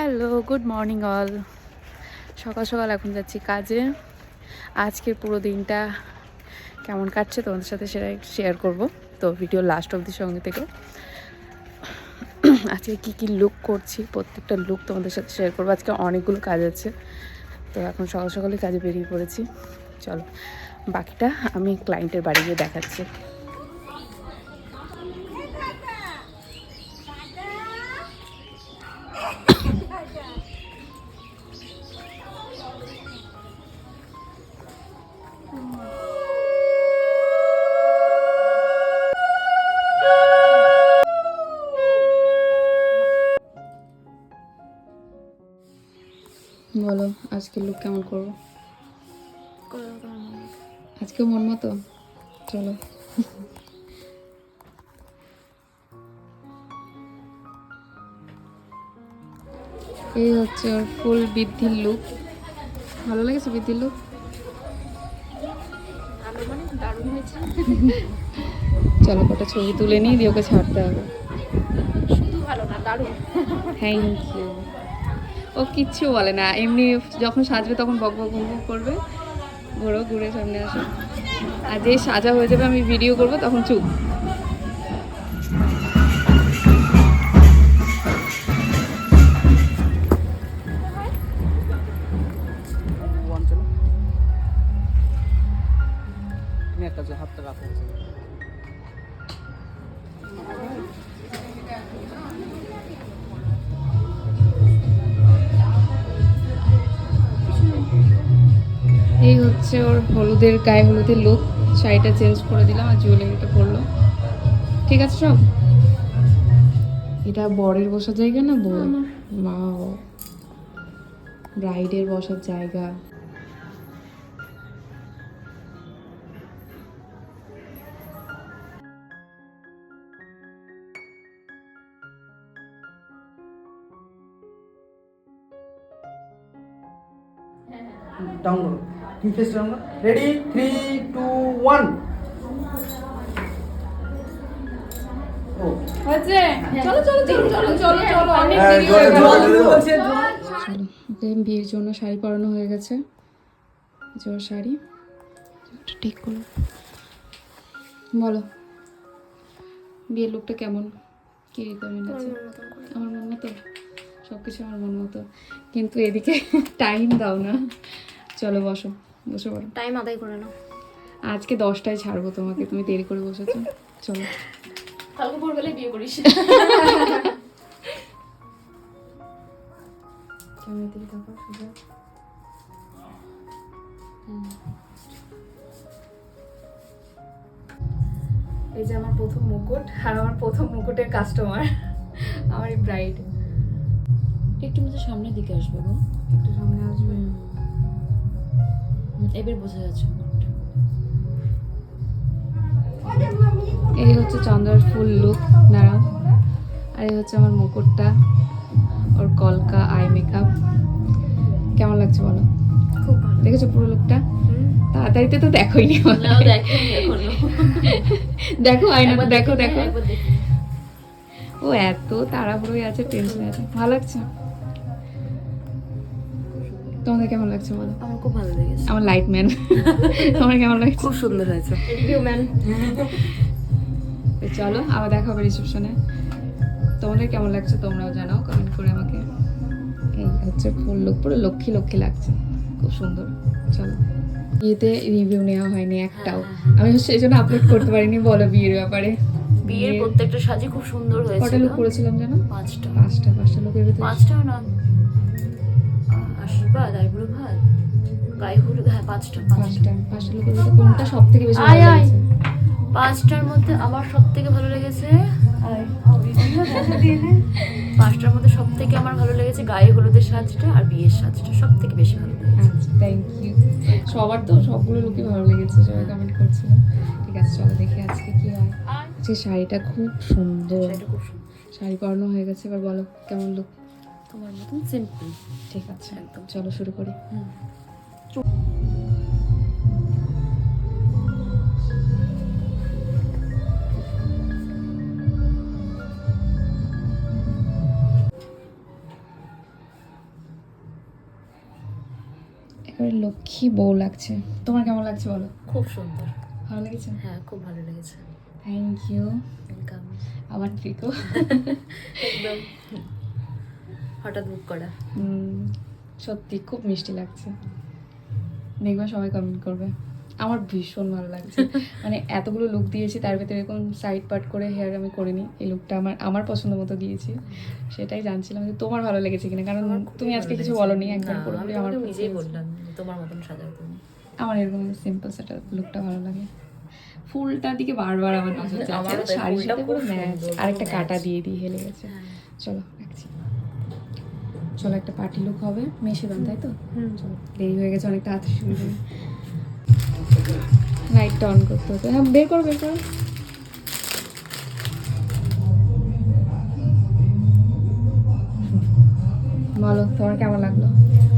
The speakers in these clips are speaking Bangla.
হ্যালো গুড মর্নিং অল সকাল সকাল এখন যাচ্ছি কাজে। আজকের পুরো দিনটা কেমন কাটছে তোমাদের সাথে সেটা শেয়ার করব। তো ভিডিও লাস্ট অবধি সঙ্গে থেকে। আজকে কী কী লুক করছি, প্রত্যেকটা লুক তোমাদের সাথে শেয়ার করব। আজকে অনেকগুলো কাজ আছে। তো এখন সকাল সকালে কাজে বেরিয়ে পড়েছি। চলো, বাকিটা আমি ক্লায়েন্টের বাড়ি গিয়ে দেখাচ্ছি। বলো আজকে লুক কেমন করব? আজকে মন মতো? চলো। এই হচ্ছে ওর ফুল বৃদ্ধির লুক ভালো লেগেছে বৃদ্ধির লুক চলো কটা ছবি তুলে নিই দিয়ে ওকে ছাড়তে হবে। থ্যাংক ইউ ও কিচ্ছু বলে না। এমনি যখন সাজবে তখন বক বক বক করবে। ঘোরো ঘুরে সামনে আসো। আর যে সাজা হয়ে যাবে, আমি ভিডিও করব, তখন চুপ। একটা হাতটা হচ্ছে ওর হলুদের গায়ে হলুদের লুক শাড়িটা চেঞ্জ করে দিলাম আর জুয়েলারিটা পরলো। ঠিক আছে সব এটা বরের বসার জায়গা না বউ? মা ব্রাইডের বসার জায়গা। ডাউন করো তুমি face down ready three two one বিয়ের জন্য শাড়ি পরানো হয়ে গেছে। জোর শাড়ি। ঠিক করো বলো। বিয়ের লুকটা কেমন? কি আছে? আমার মন মতো? সব কিছু আমার মন মতো। কিন্তু এদিকে টাইম দাও না। চলো বসো। বসে পড়ো টাইম আদায় করে নাও। আজকে দশটায় ছাড়বো তোমাকে তুমি দেরি করে বসেছো। চলো। কালকে ভোরবেলায় বিয়ে করিস। ক্যামেরা দিকে তাকাও সোজা। এই যে আমার প্রথম মুকুট আর আমার প্রথম মুকুটের কাস্টমার আমার এই ব্রাইড একটু মতো সামনের দিকে আসবে গো। একটু সামনে আসবে। এবার বোঝা যাচ্ছে এই হচ্ছে চন্দ্রার ফুল লুক দাঁড়াও। আর এই হচ্ছে আমার মুকুটটা ওর কলকা আই মেকআপ কেমন লাগছে বলো? খুব ভালো। দেখেছ পুরো লুকটা তাড়াতাড়িতে তো দেখোই নি। দেখো এখনও। দেখো আয়না দেখো দেখো ও এত তাড়াহুড়োই আছে টেনশন আছে। ভালো লাগছে? তোমাদের কেমন লাগছে বলো? আমার খুব ভালো লেগেছে। আমার লাইট ম্যান তোমার কেমন লাগছে? খুব সুন্দর হয়েছে। ম্যান চলো আবার দেখা হবে রিসেপশনে তোমাদের কেমন লাগছে তোমরাও জানাও কমেন্ট করে আমাকে। এই হচ্ছে ফুল লুক পুরো লক্ষ্মী লক্ষ্মী লাগছে। খুব সুন্দর। চলো। বিয়েতে রিভিউ নেওয়া হয়নি একটাও। আমি সেই জন্য আপলোড করতে পারিনি বলো বিয়ের ব্যাপারে। বিয়ের প্রত্যেকটা সাজি খুব সুন্দর কটা হয়েছিল। লুক করেছিলাম জানো? পাঁচটা। পাঁচটা পাঁচটা লোকের ভিতরে। পাঁচটাও না আশীর্বাদ আইবুড়ো ভাত গায়ে হলুদ হ্যাঁ পাঁচটা পাঁচটা। পাঁচটা লোকের কোনটা সব থেকে বেশি আয়, ভালো আয়। পাঁচটার মধ্যে আমার সব থেকে ভালো লেগেছে পাঁচটার মধ্যে সব থেকে আমার ভালো লেগেছে গায়ে হলুদের সাজটা আর বিয়ের সাজটা সব থেকে বেশি ভালো লেগেছে। আচ্ছা থ্যাংক ইউ সবার তো সবগুলো লুকই ভালো লেগেছে সবাই কমেন্ট করছিল। ঠিক আছে চলো দেখি আজকে কি হয়। আজকে শাড়িটা খুব সুন্দর। শাড়ি পরানো হয়ে গেছে এবার বলো কেমন লুক তোমার মতন সিম্পল ঠিক আছে একদম। চলো শুরু করি। হুম। লক্ষ্মী বউ লাগছে। তোমার কেমন লাগছে বলো? খুব সুন্দর। ভালো লেগেছে? হ্যাঁ খুব ভালো লেগেছে। থ্যাংক ইউ ওয়েলকাম আমার ঠিক একদম। হঠাৎ বুক করা। সত্যি খুব মিষ্টি লাগছে। দেখবে সবাই কমেন্ট করবে। আমার ভীষণ ভালো লাগছে। মানে এতগুলো লুক দিয়েছি তার ভিতরে এরকম সাইড পার্ট করে হেয়ার আমি করিনি। এই লুকটা আমার আমার পছন্দ মতো দিয়েছি। সেটাই জানছিলাম যে তোমার ভালো লেগেছে কিনা কারণ তুমি আজকে কিছু। বলনি একদম পুরোপুরি আমার নিজেই বললাম তোমার মতন সাজাও তুমি। আমার এরকম সিম্পল সেটা লুকটা ভালো লাগে। ফুলটার দিকে বারবার আমার নজর যাচ্ছে। সাথে পুরো ম্যাচ কাটা দিয়ে দিয়ে হেলে গেছে। হ্যাঁ। চলো রাখছি। চলো একটা পার্টি লুক হবে মেশে বান তাই তো? চলো দেরি হয়ে গেছে অনেকটা হাতে শুরু লাইটটা অন করতে হতো হ্যাঁ বের করো বের করো। বলো তোমার কেমন লাগল?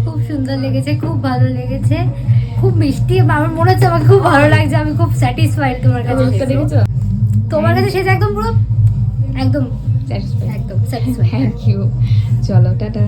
খুব সুন্দর লেগেছে খুব ভালো লেগেছে খুব মিষ্টি আমার মনে হচ্ছে আমাকে খুব ভালো লাগছে আমি খুব স্যাটিসফাইড তোমার কাছে দেখেছ? তোমার কাছে সেটা একদম পুরো? একদম একদম স্যাটিসফাইড থ্যাংক ইউ চলো টাটা।